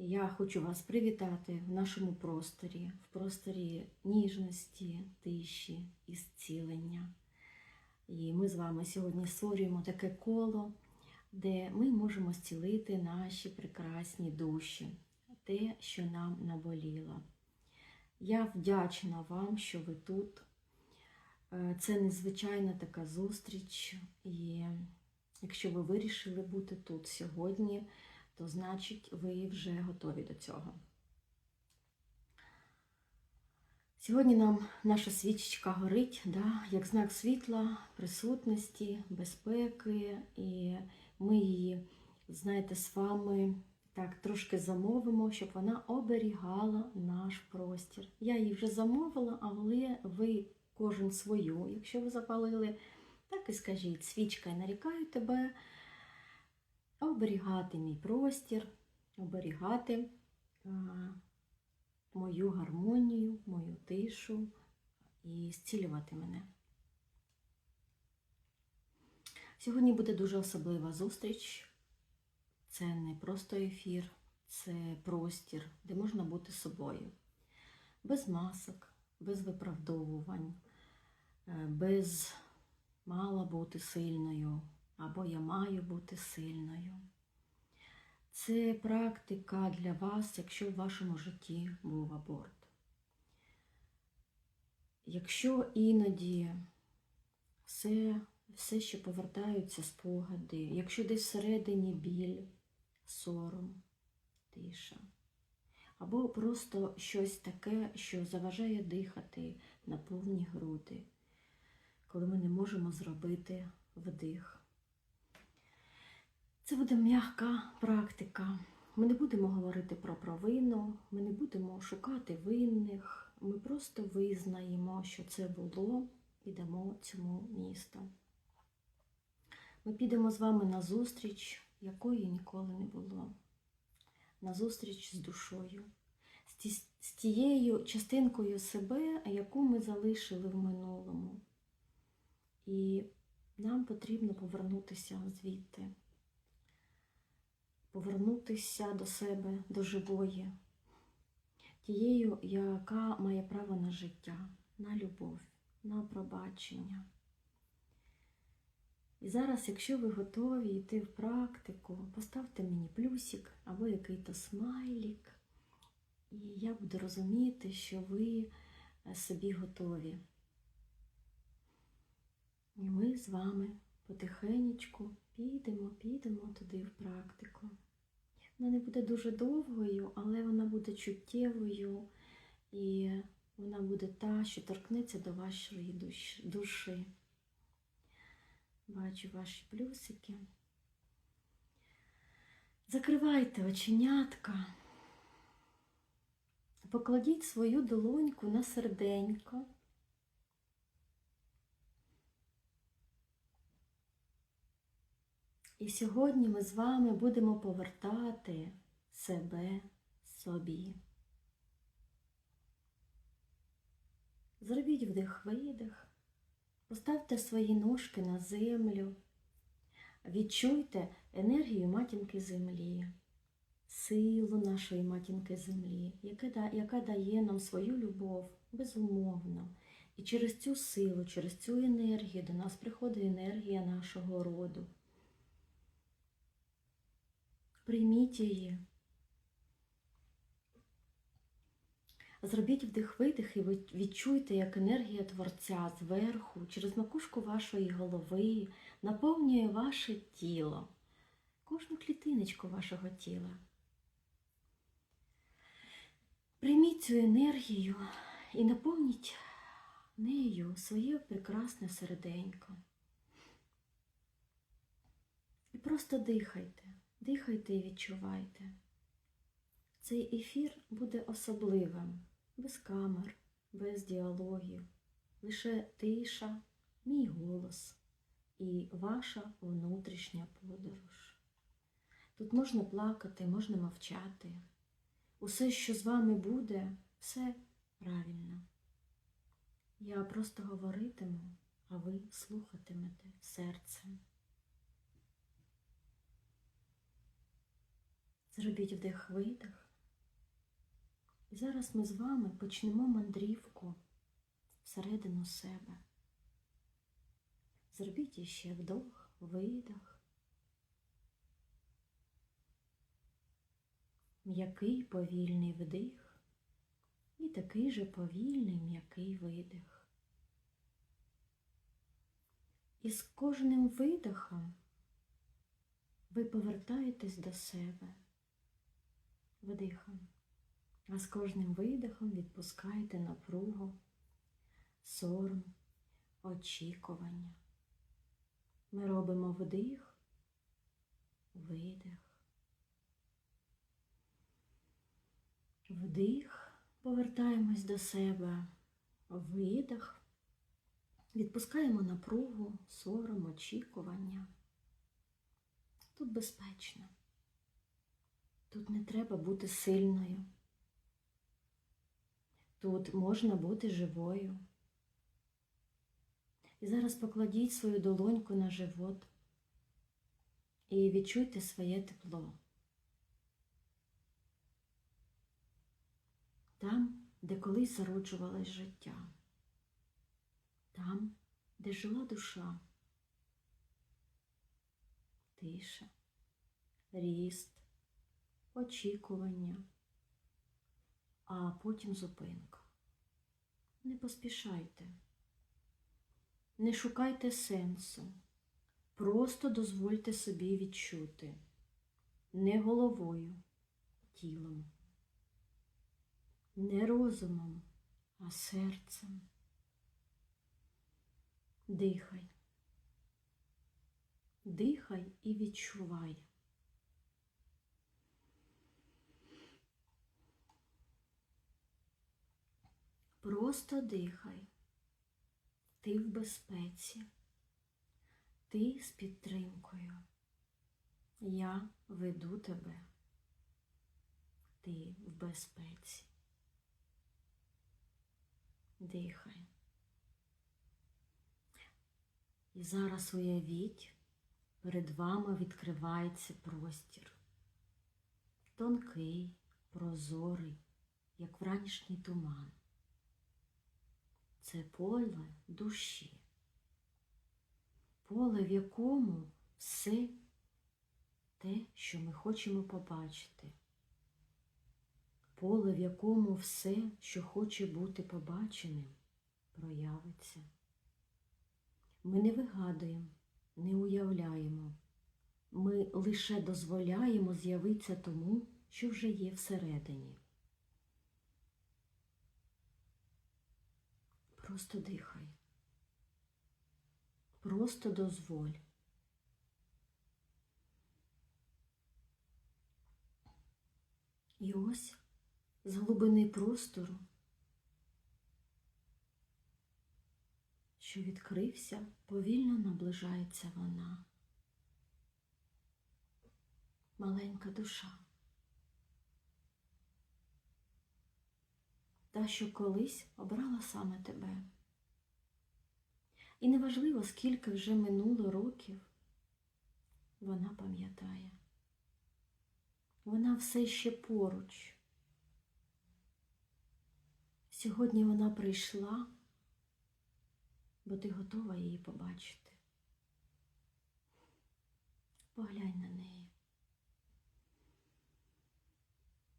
Я хочу вас привітати в нашому просторі, в просторі ніжності, тиші і зцілення. І ми з вами сьогодні створюємо таке коло, де ми можемо зцілити наші прекрасні душі, те, що нам наболіло. Я вдячна вам, що ви тут. Е, Це незвичайна така зустріч, і якщо ви вирішили бути тут сьогодні, то значить ви вже готові до цього. Сьогодні нам наша свічечка горить, да, як знак світла, присутності, безпеки, і ми її, знаєте, з вами так трошки замовимо, щоб вона оберігала наш простір. Я її вже замовила, але ви кожен свою, якщо ви запалили, так і скажіть, свічка, нарікаю тебе оберігати мій простір, оберігати мою гармонію, мою тишу і зцілювати мене. Сьогодні буде дуже особлива зустріч. Це не просто ефір, це простір, де можна бути собою. Без масок, без виправдовувань, е, без мала бути сильною або я маю бути сильною. Це практика для вас, якщо в вашому житті був аборт. Якщо іноді все, все ще повертаються спогади, якщо десь всередині біль, сором, тиша, або просто щось таке, що заважає дихати на повні груди, коли ми не можемо зробити вдих. Це буде м'яка практика. Ми не будемо говорити про провину, ми не будемо шукати винних. Ми просто визнаємо, що це було, і цьому місто. Ми підемо з вами на зустріч, якої ніколи не було. На зустріч з душою, з тією частинкою себе, яку ми залишили в минулому. І нам потрібно повернутися звідти повернутися до себе, до живої, тією, яка має право на життя, на любов, на пробачення. І зараз, якщо ви готові йти в практику, поставте мені плюсик або який-то смайлік, і я буду розуміти, що ви е, собі готові. І ми з вами потихенечку підемо, підемо туди в практику. Вона не буде дуже довгою, але вона буде чуттєвою і вона буде та, що торкнеться до вашої душі. Бачу ваші плюсики. Закривайте оченятка. Покладіть свою долоньку на серденько. І сьогодні ми з вами будемо повертати себе собі. Зробіть вдих-видих, поставте свої ножки на землю, відчуйте енергію матінки землі, силу нашої матінки землі, яка дає нам свою любов безумовно. І через цю силу, через цю енергію до нас приходить енергія нашого роду. Прийміть її. Зробіть вдих-видих і відчуйте, як енергія Творця зверху, через макушку вашої голови наповнює ваше тіло, кожну клітиночку вашого тіла. Прийміть цю енергію і наповніть нею своє прекрасне серденько. І просто дихайте. Дихайте і відчувайте. Цей ефір буде особливим, без камер, без діалогів, лише тиша, мій голос і ваша внутрішня подорож. Тут можна плакати, можна мовчати. Усе, що з вами буде, все правильно. Я просто говоритиму, а ви слухатимете серцем. Зробіть вдих-видих І зараз ми з вами почнемо мандрівку всередину себе. Зробіть іще вдох, видох. М'який повільний вдих і такий же повільний м'який видих. І з кожним видихом ви повертаєтесь до себе вдихом, а з кожним видихом відпускаєте напругу, сором, очікування. Ми робимо вдих, видих. Вдих, повертаємось до себе, видих, відпускаємо напругу, сором, очікування. Тут безпечно. Тут не треба бути сильною. Тут можна бути живою. І зараз покладіть свою долоньку на живот і відчуйте своє тепло. Там, де колись зароджувалось життя, там, де жила душа, тиша, ріст, очікування, а потім зупинка. Не поспішайте, не шукайте сенсу, просто дозвольте собі відчути не головою, тілом, не розумом, а серцем. Дихай. Дихай і відчувай. Просто дихай. Ти в безпеці. Ти з підтримкою. Я веду тебе. Ти в безпеці. Дихай. І зараз уявіть, перед вами відкривається простір. Тонкий, прозорий, як вранішній туман. Це поле душі, поле, в якому все те, що ми хочемо побачити, поле, в якому все, що хоче бути побаченим, проявиться. Ми не вигадуємо, не уявляємо, ми лише дозволяємо з'явитися тому, що вже є всередині. Просто дихай. Просто дозволь. І ось з глибини простору, що відкрився, повільно наближається вона. Маленька душа. Та, що колись обрала саме тебе. І неважливо, скільки вже минуло років, вона пам'ятає. Вона все ще поруч. Сьогодні вона прийшла, бо ти готова її побачити. Поглянь на неї.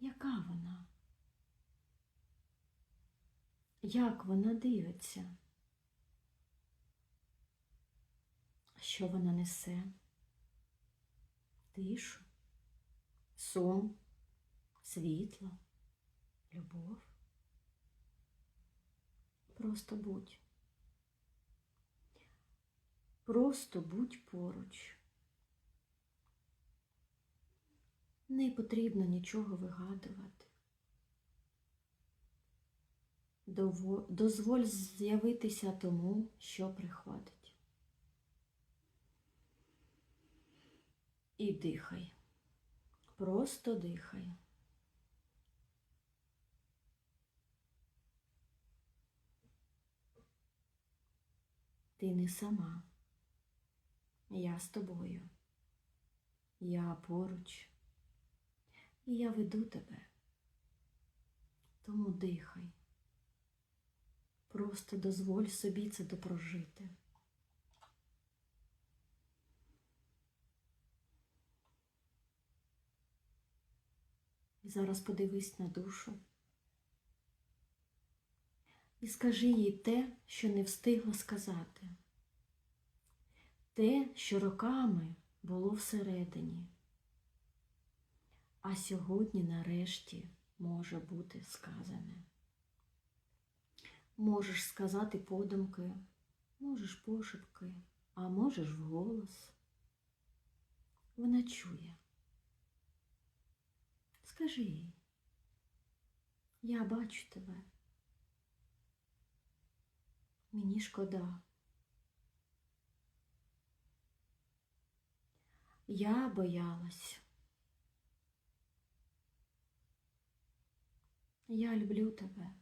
Яка вона? Як вона дивиться? Що вона несе? Тишу, сон, світло, любов. Просто будь. Просто будь поруч. Не потрібно нічого вигадувати. Дозволь з'явитися тому, що приходить. І дихай. Просто дихай. Ти не сама. Я з тобою. Я поруч. І я веду тебе. Тому дихай. Просто дозволь собі це допрожити. І зараз подивись на душу. І скажи їй те, що не встигла сказати. Те, що роками було всередині. А сьогодні нарешті може бути сказане. Можеш сказати подумки, можеш пошепки, а можеш вголос. Вона чує. Скажи їй, я бачу тебе. Мені шкода. Я боялась. Я люблю тебе.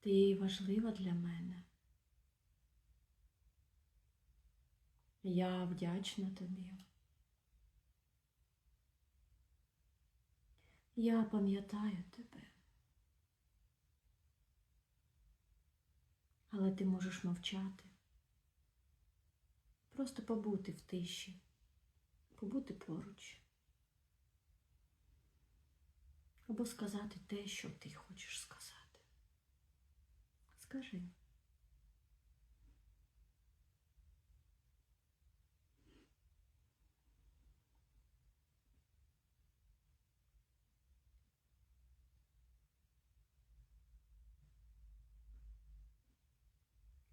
Ти важлива для мене. Я вдячна тобі. Я пам'ятаю тебе. Але ти можеш мовчати. Просто побути в тиші, побути поруч. Або сказати те, що ти хочеш сказати. Скажи.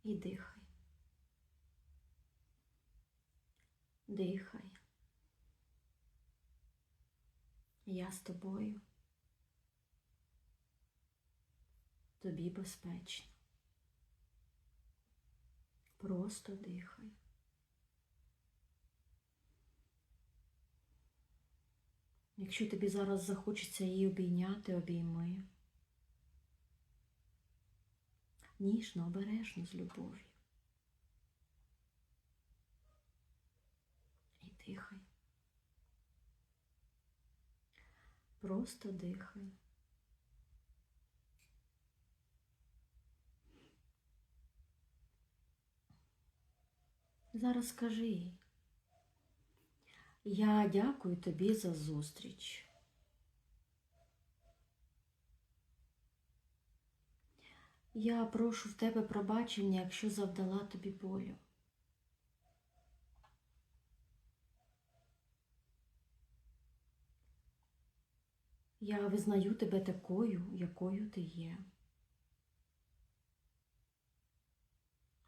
І дихай. Дихай. Я з тобою. Тобі безпечно. Просто дихай. Якщо тобі зараз захочеться її обійняти, обійми. Ніжно, обережно з любов'ю. І дихай. Просто дихай. Зараз скажи їй. Я дякую тобі за зустріч. Я прошу в тебе пробачення, якщо завдала тобі болю. Я визнаю тебе такою, якою ти є.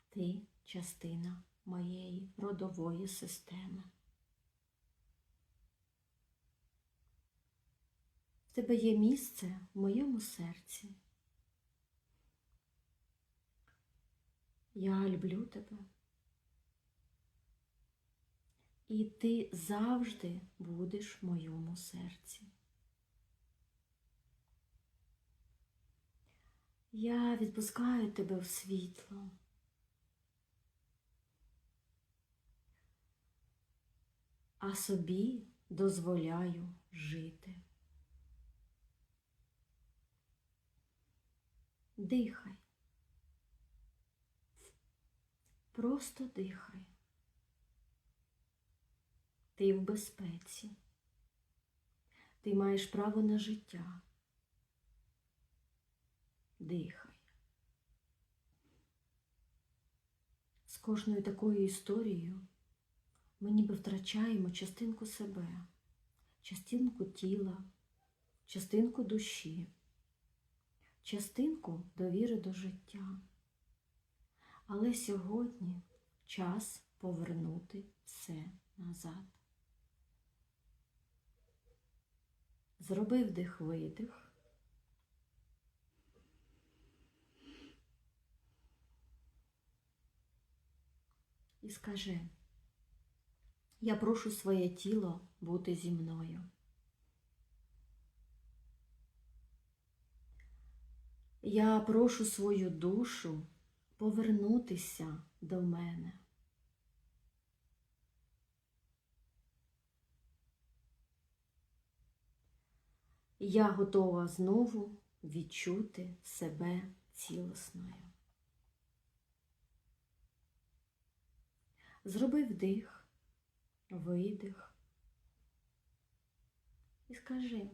Ти частина моєї родової системи. В тебе є місце в моєму серці. Я люблю тебе. І ти завжди будеш в моєму серці. Я відпускаю тебе в світло. А собі дозволяю жити. Дихай. Просто дихай. Ти в безпеці. Ти маєш право на життя. Дихай. З кожною такою історією ми ніби втрачаємо частинку себе, частинку тіла, частинку душі, частинку довіри до життя. Але сьогодні час повернути все назад. Зроби вдих видих. І скажи, я прошу своє тіло бути зі мною. Я прошу свою душу повернутися до мене. Я готова знову відчути себе цілісною. Зроби вдих, видих і скажи,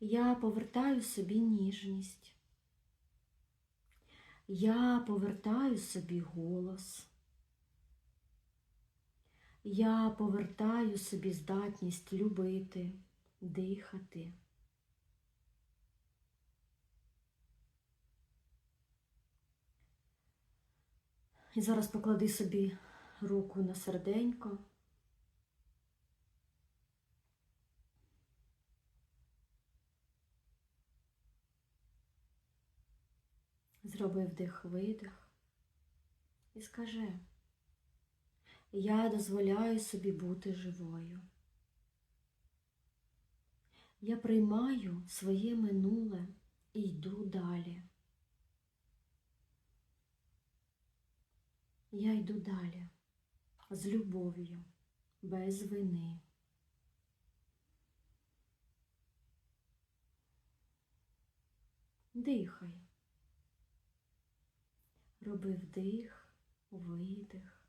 я повертаю собі ніжність. Я повертаю собі голос. Я повертаю собі здатність любити, дихати. І зараз поклади собі руку на серденько. Зроби вдих-видих і скажи, я дозволяю собі бути живою. Я приймаю своє минуле і йду далі. Я йду далі з любов'ю, без вини. Дихай. Роби вдих, видих.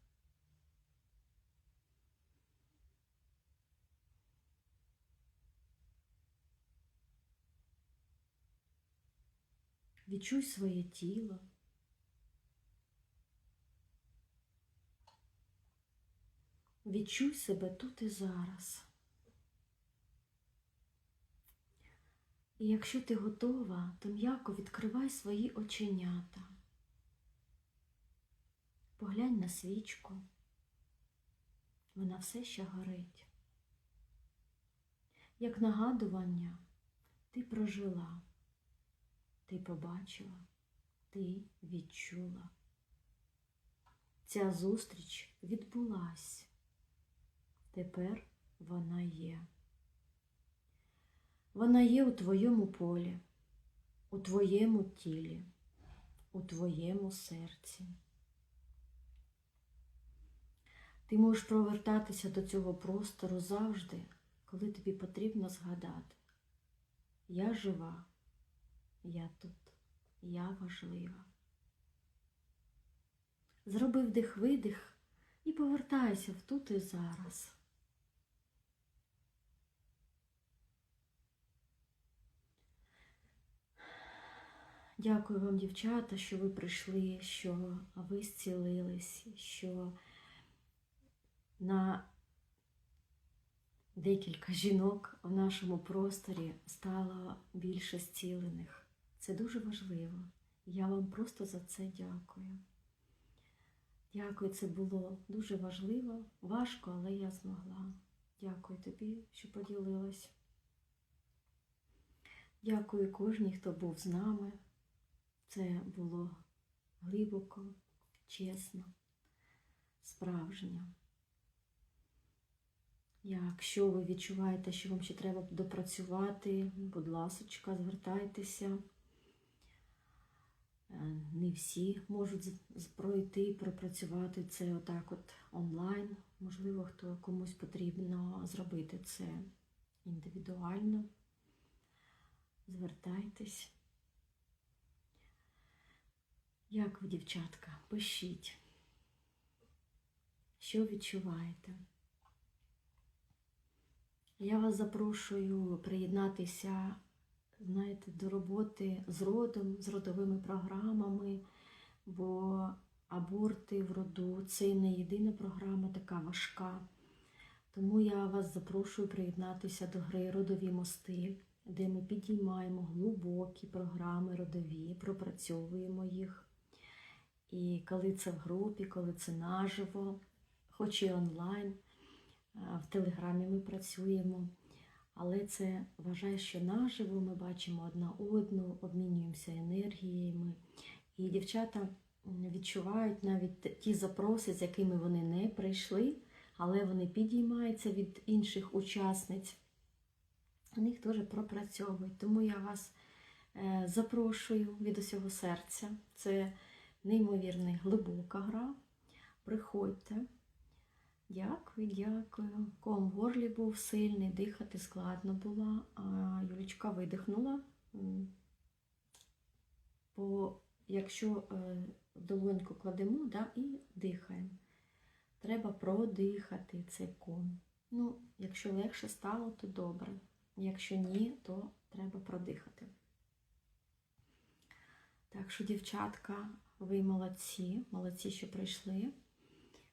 Відчуй своє тіло. Відчуй себе тут і зараз. І якщо ти готова, то м'яко відкривай свої оченята. Поглянь на свічку. Вона все ще горить. Як нагадування, ти прожила, ти побачила, ти відчула. Ця зустріч відбулась. Тепер вона є. Вона є у твоєму полі, у твоєму тілі, у твоєму серці. Ти можеш провертатися до цього простору завжди, коли тобі потрібно згадати. Я жива, я тут, я важлива. Зроби вдих-видих і повертайся в тут і зараз. Дякую вам, дівчата, що ви прийшли, що ви зцілились, що на декілька жінок в нашому просторі стало більше зцілених. Це дуже важливо. Я вам просто за це дякую. Дякую, це було дуже важливо, важко, але я змогла. Дякую тобі, що поділилась. Дякую кожній, хто був з нами. Це було глибоко, чесно, справжньо. Якщо ви відчуваєте, що вам ще треба допрацювати, будь ласочка, звертайтеся. Е, Не всі можуть пройти, і пропрацювати це отак от онлайн. Можливо, хто комусь потрібно зробити це індивідуально. Звертайтесь. Як ви, дівчатка, пишіть, що відчуваєте? Я вас запрошую приєднатися, знаєте, до роботи з родом, з родовими програмами, бо аборти в роду це не єдина програма, така важка. Тому я вас запрошую приєднатися до гри Родові мости, де ми підіймаємо глибокі програми родові, пропрацьовуємо їх. І коли це в групі, коли це наживо, хоч і онлайн, в Телеграмі ми працюємо, але це вважає, що наживо ми бачимо одна одну, обмінюємося енергіями. І дівчата відчувають навіть ті запроси, з якими вони не прийшли, але вони підіймаються від інших учасниць. Вони їх теж пропрацьовують. Тому я вас е, запрошую від усього серця. Це неймовірна глибока гра. Приходьте. Дякую, дякую. Ком в горлі був сильний, дихати складно було. А Юлічка видихнула. Бо якщо е, долоньку кладемо да, і дихаємо, треба продихати цей ком. Ну, якщо легше стало, то добре. Якщо ні, то треба продихати. Так що, дівчатка, ви молодці, молодці, що прийшли.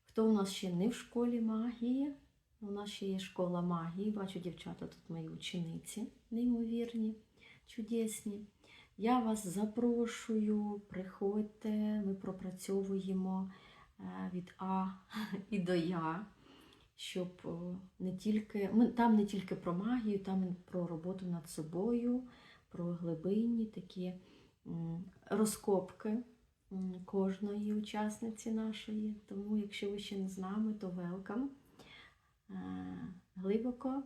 Хто у нас ще не в школі магії? У нас ще є школа магії. Бачу, дівчата, тут мої учениці, неймовірні, чудесні. Я вас запрошую, приходьте, ми пропрацьовуємо е, від А і до Я, щоб не тільки, там не тільки про магію, там про роботу над собою, про глибинні такі розкопки кожної учасниці нашої. Тому, якщо ви ще не з нами, то велкам. Глибоко,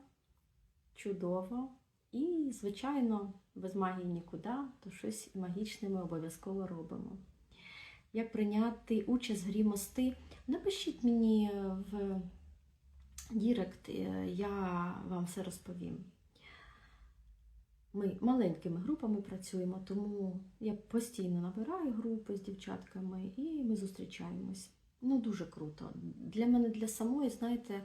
чудово. І, звичайно, без магії нікуди, то щось магічне ми обов'язково робимо. Як прийняти участь в грі мости? Напишіть мені в Дірект, е, я вам все розповім. Ми маленькими групами працюємо, тому я постійно набираю групи з дівчатками і ми зустрічаємось. Ну, дуже круто. Для мене, для самої, знаєте,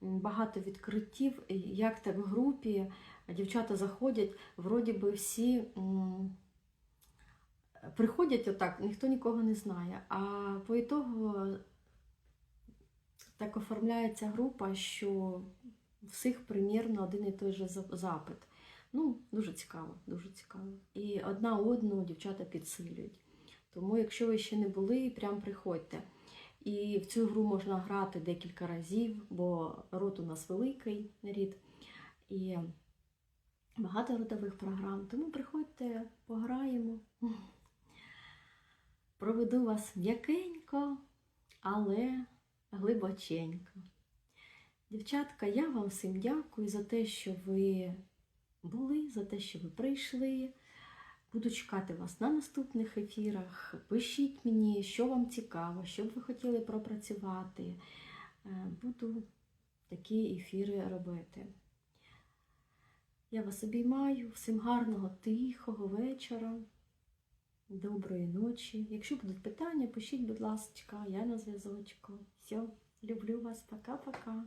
багато відкриттів, як так в групі дівчата заходять, вроді би всі приходять отак, ніхто нікого не знає. А по ітогу так оформляється група, що всіх примірно один і той же запит. Ну, дуже цікаво, дуже цікаво. І одна одну дівчата підсилюють. Тому, якщо ви ще не були, прям приходьте. І в цю гру можна грати декілька разів, бо рот у нас великий рід. І багато родових програм. Тому приходьте, пограємо. Проведу вас м'якенько, але глибоченько. Дівчатка, я вам всім дякую за те, що ви були, за те, що ви прийшли. Буду чекати вас на наступних ефірах. Пишіть мені, що вам цікаво, що б ви хотіли пропрацювати. Е, Буду такі ефіри робити. Я вас обіймаю. Всім гарного, тихого вечора, доброї ночі. Якщо будуть питання, пишіть, будь ласка, я на зв'язочку. Все, люблю вас, пока-пока.